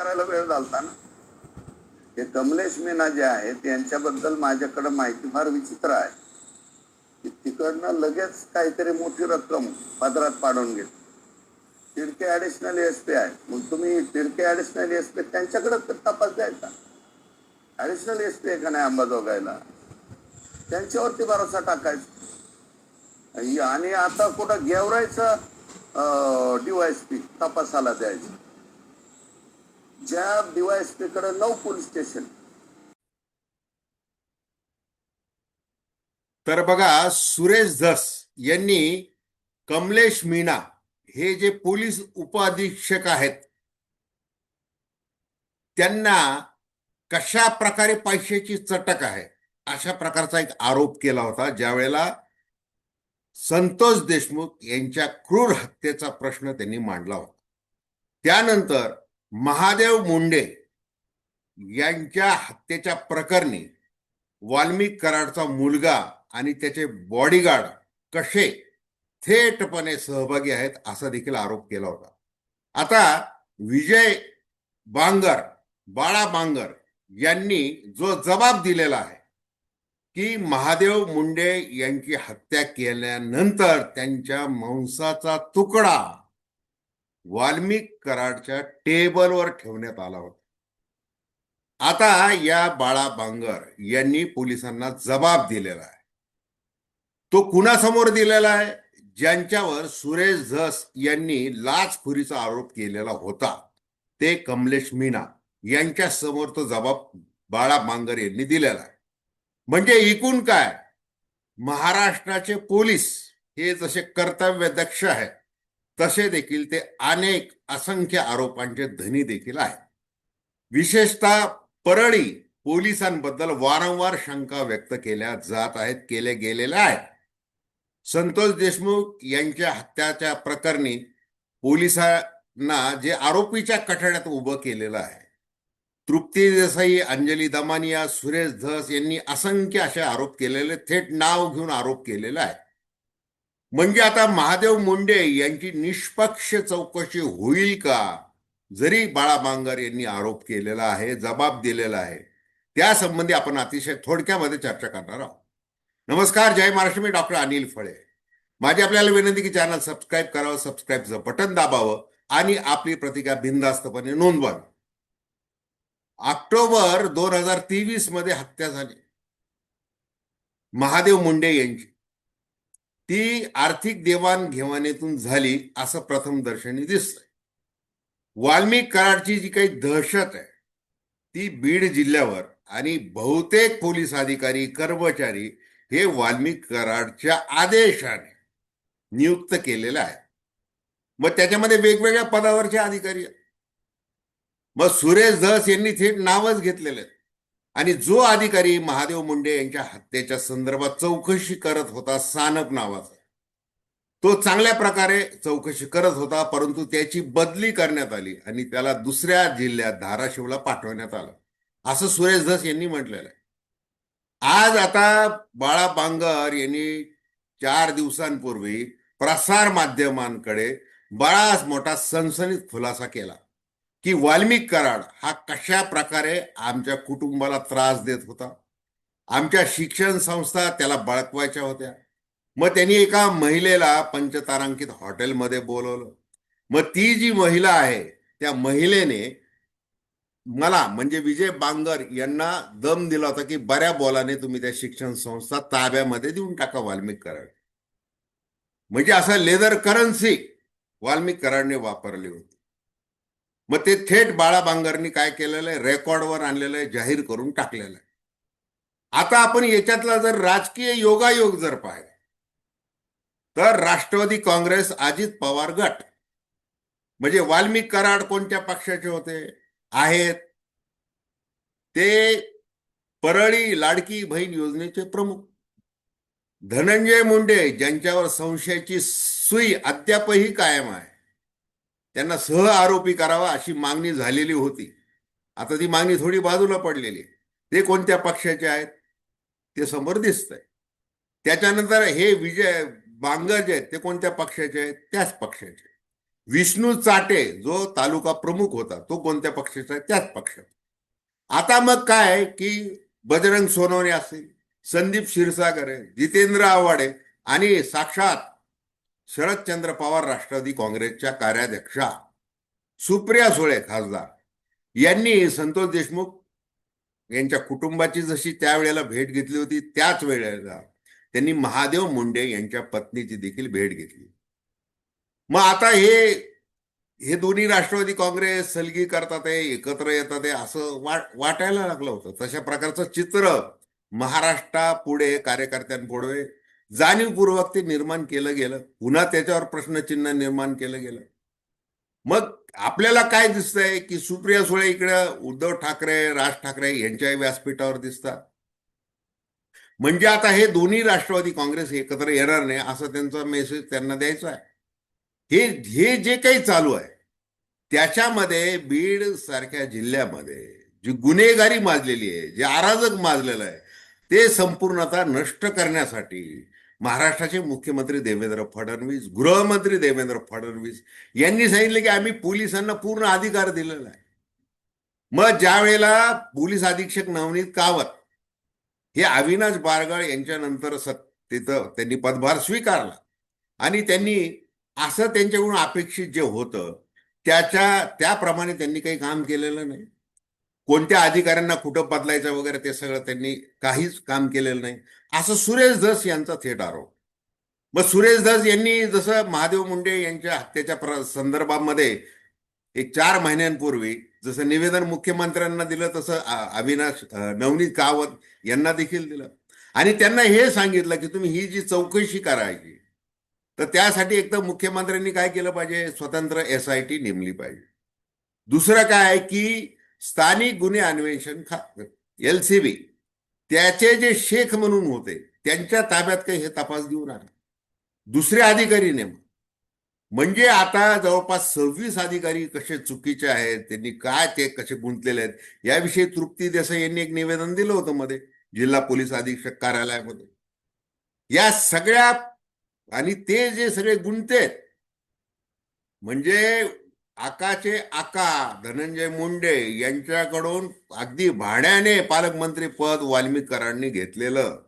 करायला वेळ झालता ना हे कमलेश मीना जे आहेत यांच्याबद्दल माझ्याकडे माहिती फार विचित्र आहे. की तिकडनं लगेच काहीतरी मोठी रक्कम पदरात पाडून घेतली. तिडके ॲडिशनल एस पी आहे मग तुम्ही तिडके ॲडिशनल एस पी त्यांच्याकडे तर तपास द्यायचा. ॲडिशनल एस पी आहे का नाही अंबाजोगायला त्यांच्यावरती भरोसा टाकायचा. आणि आता कुठं गेवरायचं डीवायसपी तपासाला द्यायचं. ज्या डीवायएसपीकडे नऊ पोलीस स्टेशन. तर बघा सुरेश धस यांनी कमलेश मीना हे जे पोलीस उपअधीक्षक आहेत त्यांना कशा प्रकारे पैशाची चटक आहे अशा प्रकारचा एक आरोप केला होता ज्यावेळेला संतोष देशमुख यांच्या क्रूर हत्येचा प्रश्न त्यांनी मांडला होता. त्यानंतर महादेव मुंडे यांच्या हत्येच्या प्रकरणी वाल्मिक कराडचा मुलगा आणि त्याचे बॉडीगार्ड कसे थेटपणे सहभागी आहेत असा देखील आरोप केला होता. आता विजय बांगर बाळा बांगर यांनी जो जबाब दिलेला आहे की महादेव मुंडे यांची हत्या केल्यानंतर त्यांच्या मांसाचा तुकडा वाल्मिक कराडच्या टेबलवर ठेवण्यात आला होता. आता या बाळा बांगर यांनी पोलिसांना जबाब दिलेला आहे. तो कुणासमोर दिलेला आहे? ज्यांच्यावर सुरेश झस यांनी लाचखोरीचा आरोप केलेला होता ते कमलेश मीना यांच्या समोर तो जबाब बाळा बांगर यांनी दिलेला आहे. म्हणजे एकूण काय? महाराष्ट्राचे पोलीस हे जसे कर्तव्य दक्ष आहेत तसे देखील ते अनेक असंख्य आरोपांचे धनी देखील आहेत. विशेषतः परळी पोलिसांबद्दल वारंवार शंका व्यक्त केल्या जात आहेत केले गेलेल्या आहेत. संतोष देशमुख यांच्या हत्याच्या प्रकरणी पोलिसांना जे आरोपीच्या कठड्यात उभं केलेलं आहे तृप्ती देसाई अंजली दमानिया सुरेश धस यांनी असंख्य असे आरोप केलेले थेट नाव घेऊन आरोप केलेला आहे म्हणजे आता महादेव मुंडे यांची निष्पक्ष चौकशी होईल का? जरी बाळा बांगर यांनी आरोप केलेला आहे जबाब दिलेला आहे त्या संबंधी आपण अतिशय थोडक्यामध्ये चर्चा करणार आहोत. नमस्कार जय महाराष्ट्र मी डॉक्टर अनिल फळे. माझी आपल्याला विनंती की चॅनल सबस्क्राईब करावं सबस्क्राईबचं बटन दाबावं आणि आपली प्रतिक्रिया बिनधास्तपणे नोंदवावी. ऑक्टोबर दोन हजार तेवीसमध्ये हत्या झाली. महादेव मुंडे यांची. ती आर्थिक देवाणघेवाणीतून झाली असं प्रथम दर्शनी दिसतंय वाल्मिक कराडची जी काही दहशत आहे ती बीड जिल्ह्यावर आणि बहुतेक पोलीस अधिकारी कर्मचारी हे वाल्मिक कराडच्या आदेशाने नियुक्त केलेलं आहे मग त्याच्यामध्ये वेगवेगळ्या पदावरचे अधिकारी आहेत. मग सुरेश धस यांनी थेट नावच घेतलेले आहेत. आणि जो अधिकारी महादेव मुंडे यांच्या हत्येच्या संदर्भात चौकशी करत होता सानप नावाचा. तो चांगल्या प्रकारे चौकशी करत होता परंतु त्याची बदली करण्यात आली आणि त्याला दुसऱ्या जिल्ह्यात धाराशिवला पाठवण्यात आलं. असं सुरेश धस यांनी म्हटलेलं आहे. आज आता बाळा बांगर यांनी चार दिवसांपूर्वी प्रसार माध्यमांकडे बराच मोठा सनसनीत खुलासा केला. की वाल्मिक कराड हा कशा प्रकारे आमच्या कुटुंबाला त्रास देत होता. आमच्या शिक्षण संस्था त्याला बळकवायच्या होत्या. मग त्यांनी एका महिलेला पंचतारांकित हॉटेलमध्ये बोलवलं. मग ती जी महिला आहे त्या महिलेने मला म्हणजे विजय बांगर यांना दम दिला होता की बऱ्या बोलाने तुम्ही त्या शिक्षण संस्था ताब्यामध्ये देऊन टाका वाल्मिक कराड. म्हणजे असं लेदर करन्सी वाल्मिक कराडने वापरली होती. मग ते थेट बाळा बांगरनी काय केलेलं आहे? रेकॉर्डवर आणलेलं आहे जाहीर करून टाकलेलं आहे. आता आपण याच्यातला जर राजकीय योगायोग जर पाहिला तर राष्ट्रवादी काँग्रेस अजित पवार गट म्हणजे वाल्मिक कराड कोणत्या पक्षाचे होते? आहेत. ते परळी लाडकी बहीण योजनेचे प्रमुख. धनंजय मुंडे ज्यांच्यावर संशयाची सुई अद्यापही कायम आहे. त्यांना सह आरोपी करावा अशी मागणी झालेली होती. आता ती मागणी थोडी बाजूला पडलेली आहे. ते कोणत्या पक्षाचे आहेत? ते समोर दिसतंय. त्याच्यानंतर हे विजय बांगर जे आहेत ते कोणत्या पक्षाचे आहेत? त्याच पक्षाचे विष्णू चाटे जो तालुका प्रमुख होता तो कोणत्या पक्षाचा आहे? त्याच पक्षात आता मग काय की बजरंग सोनवणे असेल संदीप क्षीरसागर आहे जितेंद्र आव्हाड आणि साक्षात शरदचंद्र पवार राष्ट्रवादी काँग्रेसच्या कार्याध्यक्षा सुप्रिया सुळे खासदार यांनी संतोष देशमुख यांच्या कुटुंबाची जशी त्यावेळेला भेट घेतली होती त्याच वेळेला त्यांनी महादेव मुंडे यांच्या पत्नीची देखील भेट घेतली. मग आता हे हे दोन्ही राष्ट्रवादी काँग्रेस सलगी करतात आहे एकत्र येतात आहे असं वाट वाटायला लागलं होतं. तशा प्रकारचं चित्र महाराष्ट्रापुढे कार्यकर्त्यांपुढे जाणीवपूर्वक ते निर्माण केलं गेलं. पुन्हा त्याच्यावर प्रश्नचिन्ह निर्माण केलं गेलं. मग आपल्याला काय दिसतंय की सुप्रिया सुळे इकडं उद्धव ठाकरे राज ठाकरे यांच्याही व्यासपीठावर दिसतात? म्हणजे आता हे दोन्ही राष्ट्रवादी काँग्रेस एकत्र येणार नाही असं त्यांचा मेसेज त्यांना द्यायचा आहे. हे हे जे काही चालू आहे त्याच्यामध्ये बीड सारख्या जिल्ह्यामध्ये जी गुन्हेगारी माजलेली आहे जे अराजक माजलेलं आहे ते संपूर्णतः नष्ट करण्यासाठी महाराष्ट्राचे मुख्यमंत्री देवेंद्र फडणवीस गृहमंत्री देवेंद्र फडणवीस यांनी सांगितलं की आम्ही पोलिसांना पूर्ण अधिकार दिलेला आहे. मग ज्या वेळेला पोलीस अधीक्षक नवनीत कावत हे अविनाश बारगळ यांच्यानंतर तिथं त्यांनी पदभार स्वीकारला. आणि त्यांनी असं त्यांच्याकडून अपेक्षित जे होतं त्याच्या त्याप्रमाणे त्यांनी काही काम केलेलं नाही. कोणत्या अधिकाऱ्यांना कुठं बदलायचं वगैरे ते सगळं त्यांनी काहीच काम केलेलं नाही. असं सुरेश धस यांचा थेट आरोप. मग सुरेश धस यांनी जसं महादेव मुंडे यांच्या हत्येच्या प्र संदर्भामध्ये एक चार महिन्यांपूर्वी जसं निवेदन मुख्यमंत्र्यांना दिलं तसं अविनाश नवनीत कावत यांना देखील दिलं. आणि त्यांना हे सांगितलं की तुम्ही ही जी चौकशी करायची तर त्यासाठी एक तर मुख्यमंत्र्यांनी काय केलं पाहिजे? स्वतंत्र एस आय टी नेमली पाहिजे. दुसरं काय आहे की स्थानिक गुन्हे अन्वेषण खा एल सी बी त्याचे जे शेख म्हणून होते त्यांच्या ताब्यात काही हे तपास घेऊन आले. दुसरे अधिकारी नेम म्हणजे आता जवळपास सव्वीस अधिकारी कसे चुकीचे आहेत त्यांनी काय ते कसे गुंतलेले आहेत याविषयी तृप्ती देसाई यांनी एक निवेदन दिलं होतं मध्ये जिल्हा पोलीस अधीक्षक कार्यालयामध्ये. या सगळ्या आणि ते जे सगळे गुंतेत म्हणजे आकाचे आका धनंजय मुंडे यांच्याकडून अगदी भाड्याने पालकमंत्री पद वाल्मीकरांनी घेतलेलं.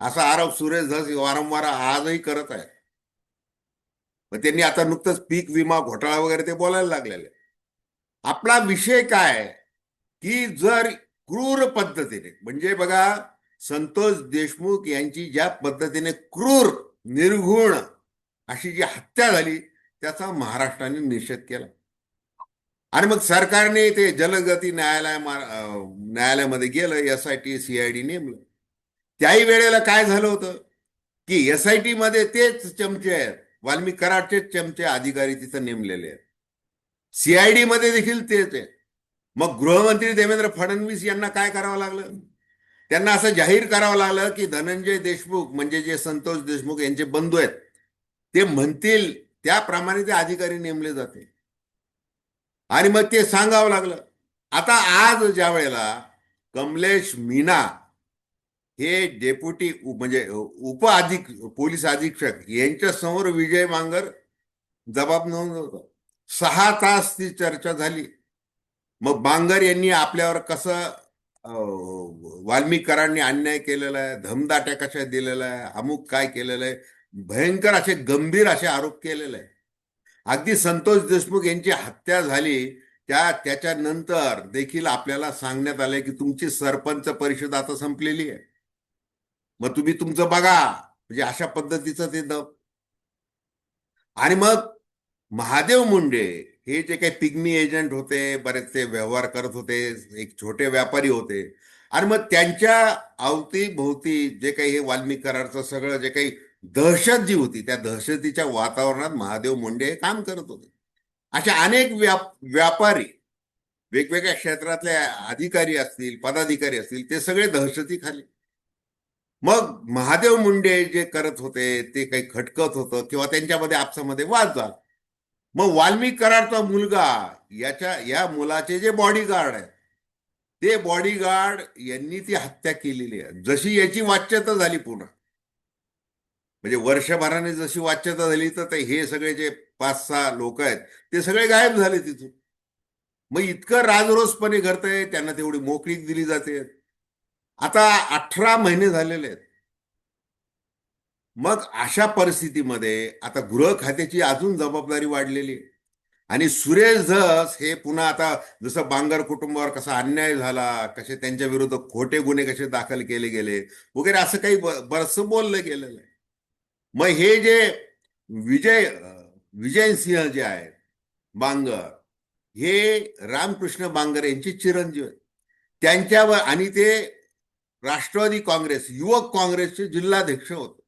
असा आरोप सुरेश धस वारंवार आजही करत आहे. मग त्यांनी आता नुकतंच पीक विमा घोटाळा वगैरे ते बोलायला लागलेले. आपला विषय काय? की जर क्रूर पद्धतीने म्हणजे बघा संतोष देशमुख यांची ज्या पद्धतीने क्रूर निर्घुण अशी जी हत्या झाली त्याचा महाराष्ट्राने निषेध केला. आणि मग सरकारने ते जलगती न्यायालय न्यायालयामध्ये गेलं एस आय टी सीआयडी नेमलं. त्याही वेळेला काय झालं होतं? की एस आय टी मध्ये तेच चमचे आहेत. वाल्मी कराडचेच चमचे अधिकारी तिथं नेमलेले आहेत. सीआयडी मध्ये देखील तेच आहे मग गृहमंत्री देवेंद्र फडणवीस यांना काय करावं लागलं? त्यांना असं जाहीर करावं लागलं की धनंजय देशमुख म्हणजे जे संतोष देशमुख यांचे बंधू आहेत ते म्हणतील त्याप्रमाणे ते अधिकारी नेमले जाते. आणि मग ते सांगावं लागलं. आता आज ज्या वेळेला कमलेश मीना हे डेप्युटी म्हणजे उप अधिक पोलीस अधीक्षक यांच्या समोर विजय मांगर जबाब नोंदवतो सहा तास ती चर्चा झाली. मग बांगर यांनी आपल्यावर कसं अं, अन्याय केलेला आहे धमदाट्या कशा दिलेला आहे अमुक काय केलेलं आहे भयंकर असे गंभीर असे आरोप केलेले आहे अगदी संतोष देशमुख यांची हत्या झाली त्या त्याच्यानंतर देखील आपल्याला सांगण्यात आलंय की तुमची सरपंच परिषद आता संपलेली आहे. मग तुम्ही तुमचं बघा म्हणजे अशा पद्धतीचं ते द. आणि मग महादेव मुंडे हे जे काही पिग्मी एजंट होते बरेचसे व्यवहार करत होते एक छोटे व्यापारी होते आणि मग त्यांच्या अवतीभोवती जे काही हे वाल्मिक करारचं सगळं जे काही दहशत जी होती त्या दहशतीच्या वातावरणात महादेव मुंडे हे काम करत होते. अशा अनेक व्याप व्यापारी वेगवेगळ्या क्षेत्रातले अधिकारी असतील पदाधिकारी असतील ते सगळे दहशतीखाली मग महादेव मुंडे जे करत होते ते काही खटकत होतं किंवा त्यांच्यामध्ये आपसामध्ये वाद झाला. मग वाल्मिक करारचा मुलगा याच्या या मुलाचे जे बॉडीगार्ड आहेत ते बॉडीगार्ड यांनी ती हत्या केलेली आहे. जशी याची वाच्यता झाली पुन्हा म्हणजे वर्षभराने जशी वाच्यता झाली तर ते हे सगळे जे पाच सहा लोक आहेत ते सगळे गायब झाले तिथून. मग इतकं राजरोसपणे घडतंय त्यांना तेवढी मोकळीक दिली जाते. आता अठरा महिने झालेले आहेत. मग अशा परिस्थितीमध्ये आता गृह खात्याची अजून जबाबदारी वाढलेली आहे. आणि सुरेश धस हे पुन्हा आता जसं बांगर कुटुंबावर कसा अन्याय झाला कसे त्यांच्या विरुद्ध खोटे गुन्हे कसे दाखल केले गेले वगैरे असं काही ब- बरचसं बोललं गेलेलं आहे. मग हे जे विजय विजय सिंह जे आहेत बांगर हे रामकृष्ण बांगर यांचे चिरंजीव आहेत. त्यांच्यावर आणि ते राष्ट्रवादी काँग्रेस युवक काँग्रेसचे जिल्हाध्यक्ष होते.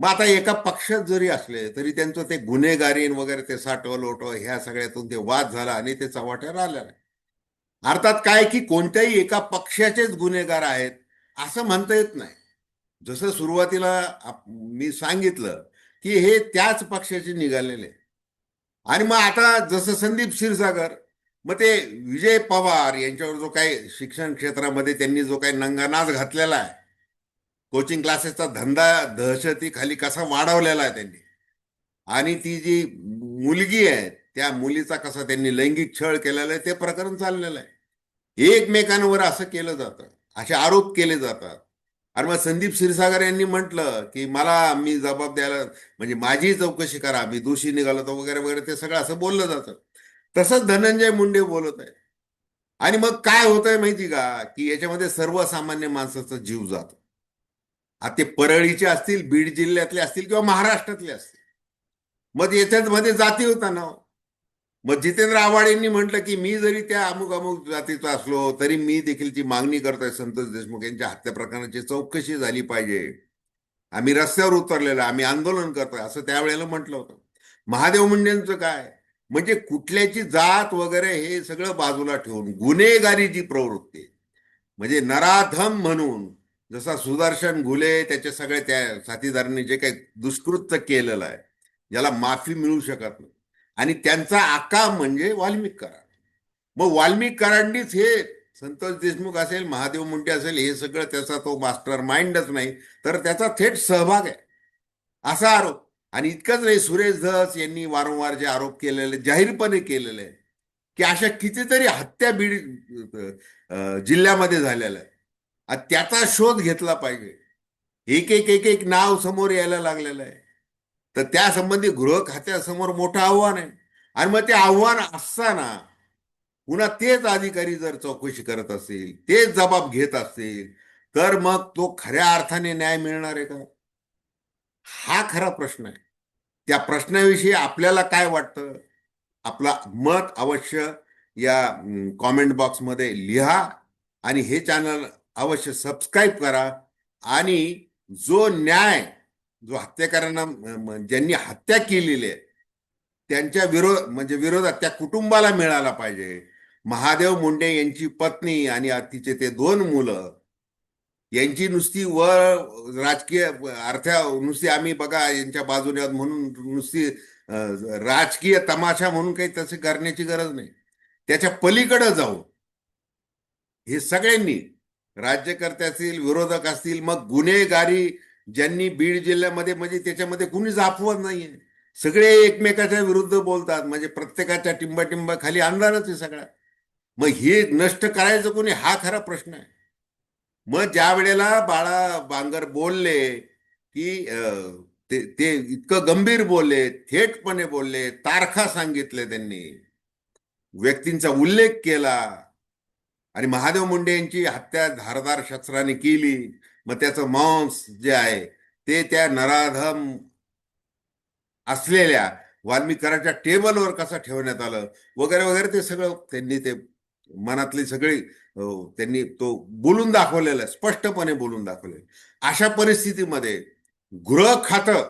मग आता एका पक्षात जरी असले तरी त्यांचं ते गुन्हेगारीन वगैरे ते साठव लोटव ह्या सगळ्यातून ते वाद झाला आणि ते चव्हाट्यावर आल्या नाही. अर्थात काय की कोणत्याही एका पक्षाचेच गुन्हेगार आहेत असं म्हणता येत नाही. जसं सुरुवातीला मी सांगितलं की हे त्याच पक्षाचे निघालेले. आणि मग आता जसं संदीप क्षीरसागर मग ते विजय पवार यांच्यावर जो काही शिक्षण क्षेत्रामध्ये त्यांनी जो काही नंगानाच घातलेला आहे कोचिंग क्लासेसचा धंदा दहशती खाली कसा वाढवलेला आहे त्यांनी. आणि ती जी मुलगी आहे त्या मुलीचा कसा त्यांनी लैंगिक छळ केलेला आहे ते प्रकरण चाललेलं आहे. एकमेकांवर असं केलं जातं असे आरोप केले जातात. आणि मग संदीप क्षीरसागर यांनी म्हटलं की मला मी जबाब द्यायला म्हणजे माझी चौकशी करा मी दोषी निघालो तर वगैरे वगैरे ते सगळं असं बोललं जातं. तसंच धनंजय मुंडे बोलत आहे आणि मग काय होतंय माहिती का? की याच्यामध्ये सर्वसामान्य माणसाचा जीव जातो. आता ते परळीचे असतील बीड जिल्ह्यातले असतील किंवा महाराष्ट्रातले असतील. मग याच्यात मध्ये जाती होता ना. मग जितेंद्र आव्हाड यांनी म्हटलं की मी जरी त्या अमुक अमुक जातीचा असलो तरी मी देखील ती मागणी करतोय संतोष देशमुख यांच्या हत्या प्रकरणाची चौकशी झाली पाहिजे. आम्ही रस्त्यावर उतरलेलो आम्ही आंदोलन करतोय असं त्यावेळेला म्हटलं होतं. महादेव मुंडेंचं काय? म्हणजे कुठल्याची जात वगैरे हे सगळं बाजूला ठेवून गुन्हेगारी जी प्रवृत्ती म्हणजे नराधम म्हणून जसा सुदर्शन घुले त्याच्या सगळ्या त्या साथीदारांनी जे काही दुष्कृत्य केलेलं आहे ज्याला माफी मिळू शकत नाही. आणि त्यांचा आका म्हणजे वाल्मिक कराड मग वाल्मिक कराडनीच हे संतोष देशमुख असेल महादेव मुंडे असेल हे सगळं त्याचा तो मास्टर माइंडच नाही तर त्याचा थेट सहभाग आहे. असा आरोप. आणि इतकंच नाही सुरेश धस यांनी वारंवार जे आरोप केलेले जाहीरपणे केलेले आहे की अशा कितीतरी हत्या बीड जिल्ह्यामध्ये झालेल्या आहे त्याचा शोध घेतला पाहिजे. एक एक एक एक नाव समोर यायला लागलेलं आहे. तर त्या संबंधी गृह खात्यासमोर मोठं आव्हान आहे. आणि मग ते आव्हान असताना पुन्हा तेच अधिकारी जर चौकशी करत असेल तेच जबाब घेत असेल तर मग तो खऱ्या अर्थाने न्याय मिळणार आहे का? हा खरा प्रश्न आहे. त्या प्रश्नाविषयी आपल्याला काय वाटतं? आपला मत अवश्य या कॉमेंट बॉक्समध्ये लिहा आणि हे चॅनल अवश्य सबस्क्राईब करा आणि जो न्याय जो हत्याकारांना ज्यांनी हत्या केलेली आहे त्यांच्या विरोध म्हणजे विरोधात त्या कुटुंबाला मिळाला पाहिजे. महादेव मुंडे यांची पत्नी आणि तिचे ते दोन मुलं यांची नुसती व राजकीय अर्थ्या नुसती आम्ही बघा यांच्या बाजूने म्हणून नुसती राजकीय तमाशा म्हणून काही तसे करण्याची गरज नाही. त्याच्या पलीकडे जाऊ हे सगळ्यांनी राज्यकर्ते असतील विरोधक असतील मग गुन्हेगारी ज्यांनी बीड जिल्ह्यामध्ये म्हणजे त्याच्यामध्ये कुणी जाफवत नाहीये. सगळे एकमेकाच्या विरुद्ध बोलतात. म्हणजे प्रत्येकाच्या टिंबाटिंबा खाली अंधारच आहे सगळा. मग हे नष्ट करायचं कोणी? हा खरा प्रश्न आहे. मग ज्या वेळेला बाळा बांगर बोलले की अं, ते ते इतकं गंभीर बोलले थेटपणे बोलले तारखा सांगितले त्यांनी व्यक्तींचा उल्लेख केला आणि महादेव मुंडे यांची हत्या धारदार शस्त्राने केली. मग त्याचं मांस जे आहे ते त्या नराधम असलेल्या वाल्मिकराच्या टेबलवर कसं ठेवण्यात आलं? वगैरे वगैरे ते सगळं त्यांनी ते मनातली सगळी त्यांनी तो बोलून दाखवलेलं आहे स्पष्टपणे बोलून दाखवले अशा परिस्थितीमध्ये गृह खातं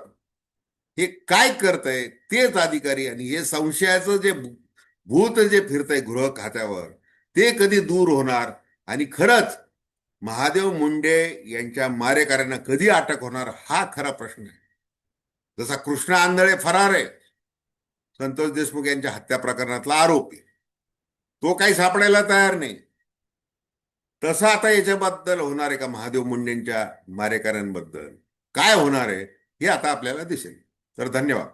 हे काय करतंय? तेच अधिकारी आणि हे संशयाचं जे भूत जे फिरतंय गृह खात्यावर ते कधी दूर होणार? आणि खरंच महादेव मुंडे यांच्या मारेकऱ्यांना कधी अटक होणार? हा खरा प्रश्न आहे. जसा कृष्ण आंधळे फरार आहे संतोष देशमुख यांच्या हत्या प्रकरणातला आरोपी. तो काही सापडायला तयार नाही. तसं आता याच्याबद्दल होणार आहे का महादेव मुंडेंच्या मारेकऱ्यांबद्दल? काय होणार आहे हे आता आपल्याला दिसेल. तर धन्यवाद.